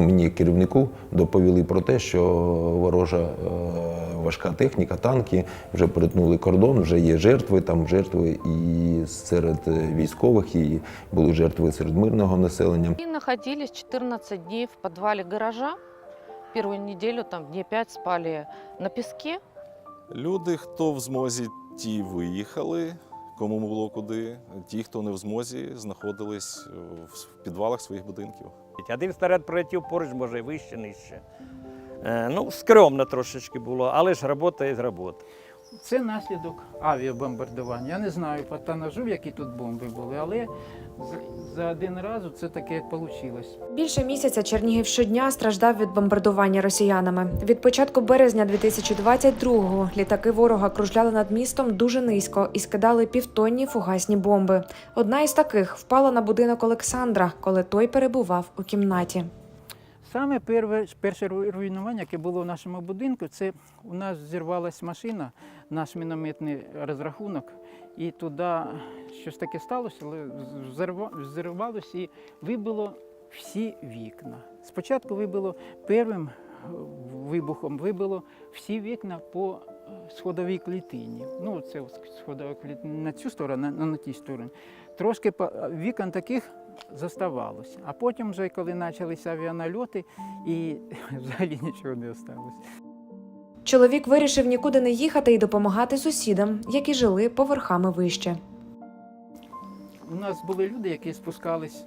Мені керівнику доповіли про те, що ворожа е, важка техніка, танки вже перетнули кордон, вже є жертви, там жертви і серед е, військових, і були жертви серед мирного населення. И находились 14 дней в подвале гаража. Первую неделю, там дней 5 спали на песке. Люди, хто в змозі, ті виїхали, кому було куди. Ті, хто не в змозі, знаходились в підвалах своїх будинків. Один снаряд пролетів поруч, може, і вище, нижче. Е, Ну, скромно трошечки було, але ж робота є робота. Це наслідок авіабомбардування. Я не знаю по танажу, які тут бомби були, але за один раз це таке вийшло. Більше місяця Чернігів щодня страждав від бомбардування росіянами. Від початку березня 2022-го літаки ворога кружляли над містом дуже низько і скидали півтонні фугасні бомби. Одна із таких впала на будинок Олександра, коли той перебував у кімнаті. Саме перше, перше руйнування, яке було в нашому будинку, це у нас зірвалась машина, наш мінометний розрахунок, і туди щось таке сталося, але взірвалося і вибило всі вікна. Спочатку вибило первим е, вибухом, вибило всі вікна по е, сходовій клітині. Ну, це сходова клітина на цю сторону, на, на тій стороні. Трошки вікон таких заставалося. А потім, вже коли почалися авіанальоти, і взагалі нічого не залишилось. Чоловік вирішив нікуди не їхати і допомагати сусідам, які жили поверхами вище. У нас були люди, які спускались.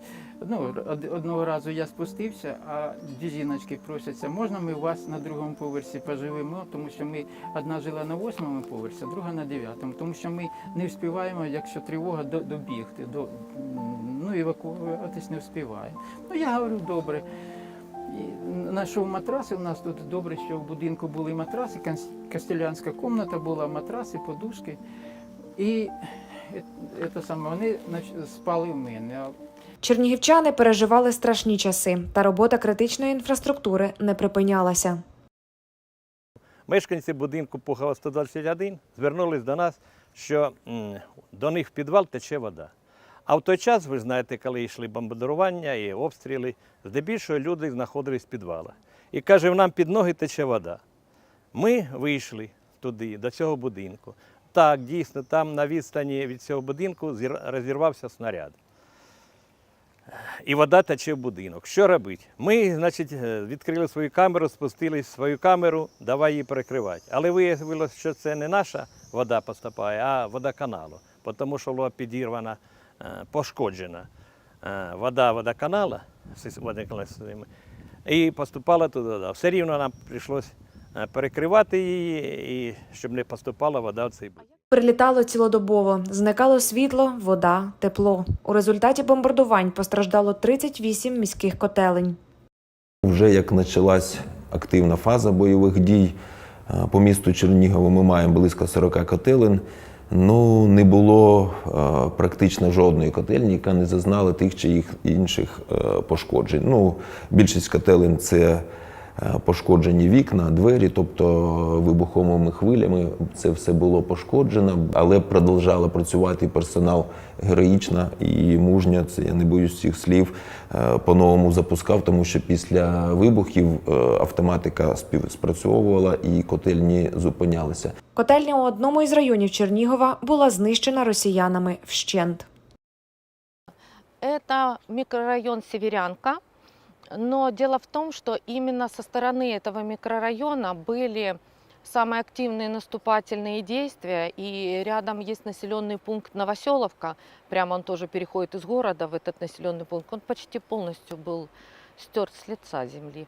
Ну, одного разу я спустився, а дві жіночки просяться, можна ми у вас на другому поверсі поживемо, тому що ми одна жила на восьмому поверсі, друга на дев'ятому, тому що ми не вспіваємо, якщо тривога, до- добігти, до, ну, евакуюватись не вспіваємо. Ну, я говорю, добре. І знайшов матраси. У нас тут добре, що в будинку були матраси, кастелянська кімната була, матраси, подушки. І це саме вони спали в мене. Чернігівчани переживали страшні часи, та робота критичної інфраструктури не припинялася. Мешканці будинку Пухова 121 звернулись до нас, що до них в підвал тече вода. А в той час, ви знаєте, коли йшли бомбардування і обстріли, здебільшого люди знаходились в підвалах. І каже, нам під ноги тече вода. Ми вийшли туди, до цього будинку. Так, дійсно, там на відстані від цього будинку розірвався снаряд. І вода тече в будинок. Що робити? Ми, значить, е, відкрили свою камеру, спустили свою камеру, давай її перекривати. Але виявилося, що це не наша вода поступає, а вода каналу, тому що була підірвана, пошкоджена е, вода водоканала, і поступала туди. Все рівно нам прийшлося е, перекривати її, і щоб не поступала вода в цей будинок. Прилітало цілодобово, зникало світло, вода, тепло. У результаті бомбардувань постраждало 38 міських котелень. Вже як почалась активна фаза бойових дій е, по місту Чернігово, ми маємо близько 40 котелень. Ну, не було е, практично жодної котельні, яка не зазнала тих чи їх інших е, пошкоджень. Ну, більшість котелень це пошкоджені вікна, двері, тобто вибуховими хвилями це все було пошкоджено, але продовжало працювати персонал героїчно і мужньо. Це я не боюсь цих слів. е, По-новому запускав, тому що після вибухів е, автоматика спів- спрацьовувала і котельні зупинялися. Котельня у одному із районів Чернігова була знищена росіянами вщент. Это микрорайон Северянка. Но дело в том, что именно со стороны этого микрорайона были самые активные наступательные действия. И рядом есть населенный пункт Новоселовка. Прямо он тоже переходит из города в этот населенный пункт. Он почти полностью был стерт с лица земли.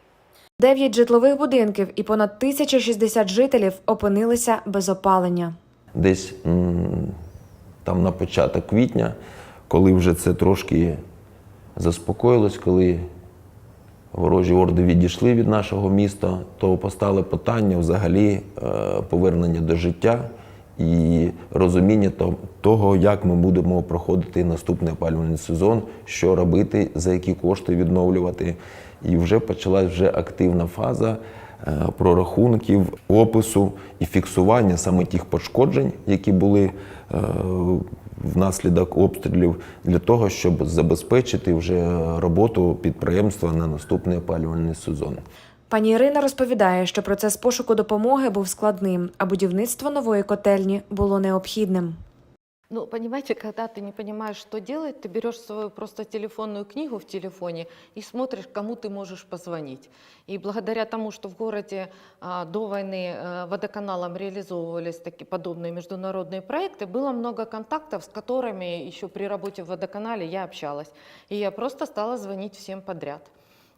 Дев'ять житлових будинків і понад 1060 жителів опинилися без опалення. Десь м, там на початок квітня, коли вже це трошки заспокоїлось, коли ворожі орди відійшли від нашого міста, то постало питання взагалі е, повернення до життя і розуміння того, як ми будемо проходити наступний опалювальний сезон, що робити, за які кошти відновлювати. І вже почалась вже активна фаза е, прорахунків, опису і фіксування саме тих пошкоджень, які були е, внаслідок обстрілів, для того, щоб забезпечити вже роботу підприємства на наступний опалювальний сезон. Пані Ірина розповідає, що процес пошуку допомоги був складним, а будівництво нової котельні було необхідним. Ну, понимаете, когда ты не понимаешь, что делать, ты берешь свою просто телефонную книгу в телефоне и смотришь, кому ты можешь позвонить. И благодаря тому, что в городе а, до войны а, водоканалом реализовывались такие подобные международные проекты, было много контактов, с которыми еще при работе в водоканале я общалась. И я просто стала звонить всем подряд.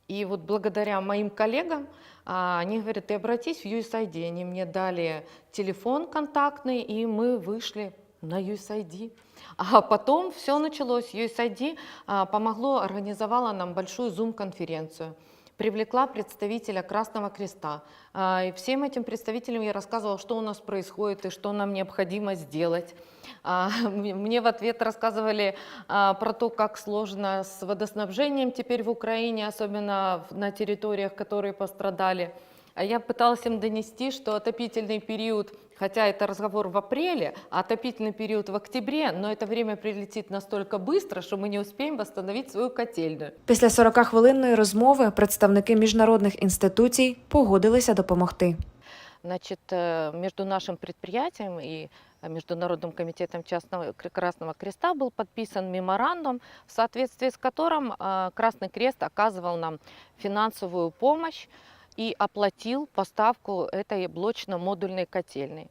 И вот благодаря моим коллегам, а, они говорят, ты обратись в USAID. Они мне дали телефон контактный, и мы вышли на USAID. А потом все началось. USAID а, помогло, организовала нам большую Zoom-конференцию. Привлекла представителя Красного Креста. А, И всем этим представителям я рассказывала, что у нас происходит и что нам необходимо сделать. А, Мне в ответ рассказывали про то, как сложно с водоснабжением теперь в Украине, особенно на территориях, которые пострадали. А я пыталась им донести, что отопительный период, хотя это разговор в апреле, а отопительный период в октябре, но это время прилетит настолько быстро, что мы не успеем восстановить свою котельную. Після 40-хвилинної розмови представники міжнародних інституцій погодилися допомогти. Значит, э, между нашим предприятием и э, Международным комитетом частного Кр- Красного Креста был подписан меморандум, в соответствии с которым э, Красный Крест оказывал нам финансовую помощь и оплатил поставку этой блочно-модульной котельной.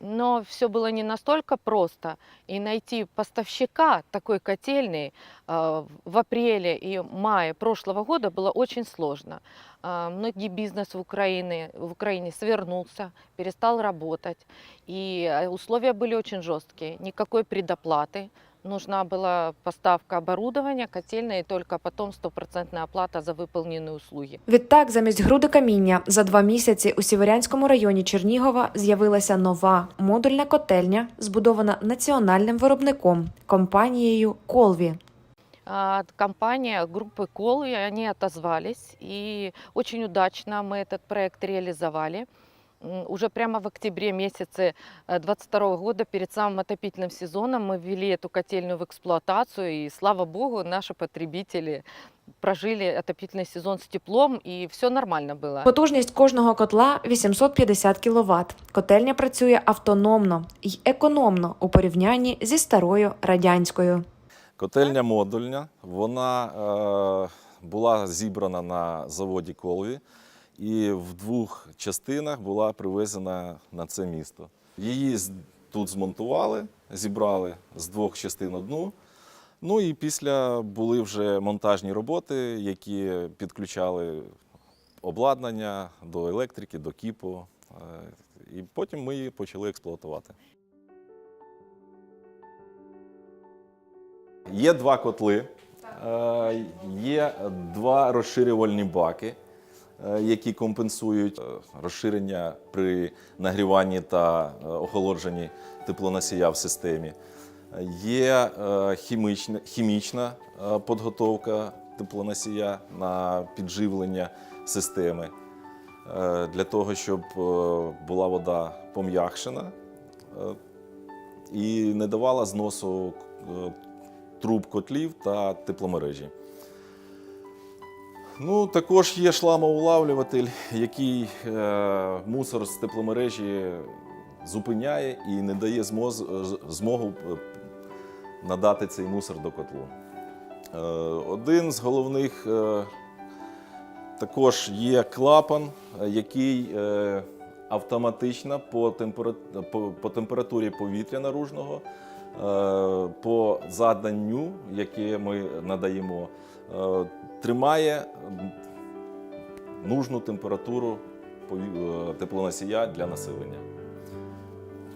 Но все было не настолько просто, и найти поставщика такой котельной э, в апреле и мае прошлого года было очень сложно. А, Многие бизнес в Украине, в Украине свернулся, перестал работать, и э, условия были очень жесткие. Никакой предоплаты, нужна была поставка оборудования, котельной, и только потом стопроцентная оплата за выполненные услуги. Відтак, замість груди каміння, за два місяці у Сіверянському районі Чернігова з'явилася нова модульна котельня, збудована національним виробником компанією Колві. А, Компания группы Колы, они отозвались, и очень удачно мы этот проект реализовали. М, Уже прямо в октябре месяце 2022 года, перед самым отопительным сезоном, мы ввели эту котельную в эксплуатацию, и слава богу, наши потребители прожили отопительный сезон с теплом, и все нормально было. Потужність кожного котла 850 кВт. Котельня працює автономно і економно у порівнянні зі старою радянською. Котельня модульня, вона е, була зібрана на заводі Колві і в двох частинах була привезена на це місто. Її тут змонтували, зібрали з двох частин одну. Ну і після були вже монтажні роботи, які підключали обладнання до електрики, до кіпу. Е, І потім ми її почали експлуатувати. Є два котли, е, є два розширювальні баки, які компенсують е, розширення при нагріванні та е, охолодженні теплоносія в системі. Е, Є е, хімічна, хімічна е, підготовка теплоносія на підживлення системи е, для того, щоб е, була вода пом'якшена е, і не давала зносу е, труб котлів та тепломережі. Ну, також є шламоулавлюватель, який е, мусор з тепломережі зупиняє і не дає змоз, змогу е, надати цей мусор до котлу. Е, один з головних е, також є клапан, е, який е, автоматично по, темпера... по, по температурі повітря наружного, е, по заданню, яке ми надаємо, е, тримає нужну температуру е, теплоносія для населення.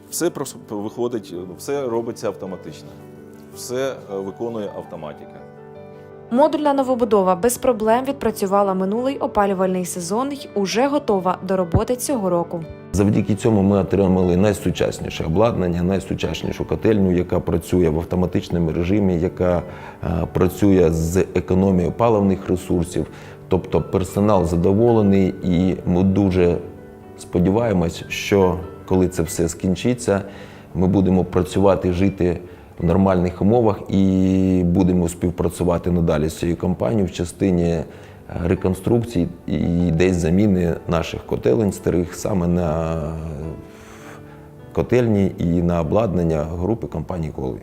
Все виходить, ну, все робиться автоматично, все е, виконує автоматика. Модульна новобудова без проблем відпрацювала минулий опалювальний сезон й уже готова до роботи цього року. Завдяки цьому ми отримали найсучасніше обладнання, найсучаснішу котельню, яка працює в автоматичному режимі, яка е, працює з економією паливних ресурсів. Тобто персонал задоволений, і ми дуже сподіваємось, що коли це все скінчиться, ми будемо працювати, жити в нормальних умовах і будемо співпрацювати надалі з цією компанією в частині реконструкції і десь заміни наших котелень старих саме на котельні і на обладнання групи компанії Колві.